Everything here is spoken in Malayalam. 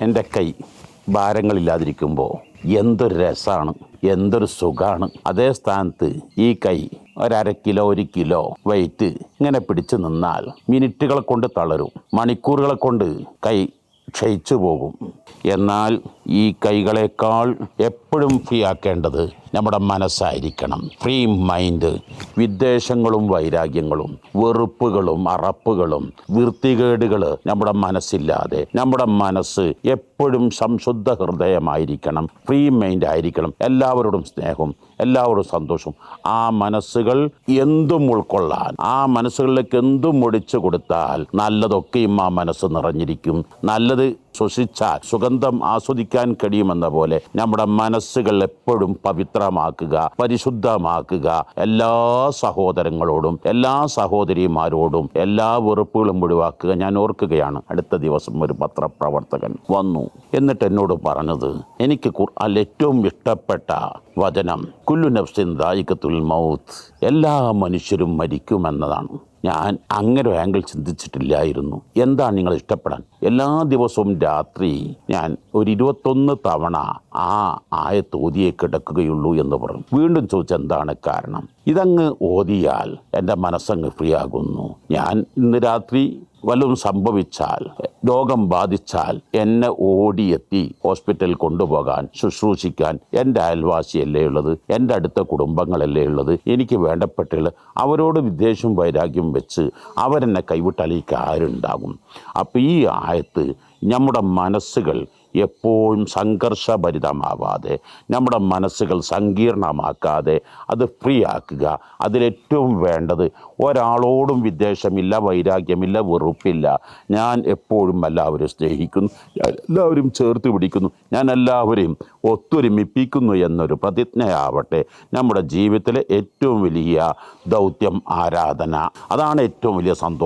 എന്റെ കൈ ഭാരങ്ങളില്ലാതിരിക്കുമ്പോൾ എന്തൊരു രസമാണ് എന്തൊരു സുഖമാണ്. അതേ സ്ഥാനത്ത് ഈ കൈ ഒരര കിലോ ഒരു കിലോ വെയിറ്റ് ഇങ്ങനെ പിടിച്ചു നിന്നാൽ മിനിറ്റുകളെ കൊണ്ട് തളരും. മണിക്കൂറുകളെ കൊണ്ട് കൈ ക്ഷയിച്ചു പോകും. എന്നാൽ ഈ കൈകളേക്കാൾ എപ്പോഴും ഫ്രീ ആക്കേണ്ടത് നമ്മുടെ മനസ്സായിരിക്കണം. ഫ്രീ മൈൻഡ് വിദ്വേഷങ്ങളും വൈരാഗ്യങ്ങളും വെറുപ്പുകളും അറപ്പുകളും വൃത്തികേടുകൾ നമ്മുടെ മനസ്സില്ലാതെ നമ്മുടെ മനസ്സ് എപ്പോഴും സംശുദ്ധ ഹൃദയമായിരിക്കണം. ഫ്രീ മൈൻഡ് ആയിരിക്കണം. എല്ലാവരോടും സ്നേഹവും എല്ലാവരോടും സന്തോഷവും. ആ മനസ്സുകൾ എന്തും ഉൾക്കൊള്ളാൻ ആ മനസ്സുകളിലേക്ക് എന്തും ഒടിച്ചു കൊടുത്താൽ നല്ലതൊക്കെയും ആ മനസ്സ് നിറഞ്ഞിരിക്കും. നല്ലത് ശ്വസിച്ചാൽ സുഗന്ധം ആസ്വദിക്കാൻ കഴിയുമെന്ന പോലെ നമ്മുടെ മനസ്സുകൾ എപ്പോഴും പവിത്രമാക്കുക പരിശുദ്ധമാക്കുക. എല്ലാ സഹോദരങ്ങളോടും എല്ലാ സഹോദരിമാരോടും എല്ലാ വെറുപ്പുകളും ഒഴിവാക്കുക. ഞാൻ ഓർക്കുകയാണ് അടുത്ത ദിവസം ഒരു പത്രപ്രവർത്തകൻ വന്നു. എന്നിട്ട് എന്നോട് പറഞ്ഞത് എനിക്ക് ഖുർആൻ ഏറ്റവും ഇഷ്ടപ്പെട്ട വചനം കുല്ലു നഫ്സിൻ ദായിക്കത്തുൽ മൗത്ത് എല്ലാ മനുഷ്യരും മരിക്കുമെന്നതാണ്. ഞാൻ അങ്ങനെ ഒരു ആംഗിൾ ചിന്തിച്ചിട്ടില്ലായിരുന്നു. എന്താണ് നിങ്ങൾ ഇഷ്ടപ്പെടാൻ? എല്ലാ ദിവസവും രാത്രി ഞാൻ ഒരു ഇരുപത്തൊന്ന് തവണ ആ ആയ തോതിയെ കിടക്കുകയുള്ളൂ എന്ന് പറഞ്ഞു വീണ്ടും ചോദിച്ച എന്താണ് കാരണം? ഇതങ്ങ് ഓതിയാൽ എന്റെ മനസ്സങ്ങ് ഫ്രീ ആകുന്നു. ഞാൻ ഇന്ന് രാത്രി വല്ലതും സംഭവിച്ചാൽ രോഗം ബാധിച്ചാൽ എന്നെ ഓടിയെത്തി ഹോസ്പിറ്റലിൽ കൊണ്ടുപോകാൻ ശുശ്രൂഷിക്കാൻ എന്റെ അയൽവാസിയല്ലേ ഉള്ളത് എന്റെ അടുത്ത കുടുംബങ്ങളല്ലേ ഉള്ളത് എനിക്ക് വേണ്ടപ്പെട്ടുള്ള അവരോട് വിദ്വേഷവും വൈരാഗ്യം വെച്ച് അവരെന്നെ കൈവിട്ടാൽ എനിക്ക് ആരുണ്ടാകും? അപ്പോൾ ഈ ആയത്ത് നമ്മുടെ മനസ്സുകൾ എപ്പോഴും സംഘർഷഭരിതമാവാതെ നമ്മുടെ മനസ്സുകൾ സങ്കീർണമാക്കാതെ അത് ഫ്രീ ആക്കുക അതിലേറ്റവും വേണ്ടത് ഒരാളോടും വിദ്വേഷമില്ല വൈരാഗ്യമില്ല വെറുപ്പില്ല. ഞാൻ എപ്പോഴും എല്ലാവരും സ്നേഹിക്കുന്നു. എല്ലാവരും ചേർത്ത് പിടിക്കുന്നു. ഞാൻ എല്ലാവരെയും ഒത്തൊരുമിപ്പിക്കുന്നു എന്നൊരു പ്രതിജ്ഞയാവട്ടെ. നമ്മുടെ ജീവിതത്തിലെ ഏറ്റവും വലിയ ദൗത്യം ആരാധന. അതാണ് ഏറ്റവും വലിയ സന്തോഷം.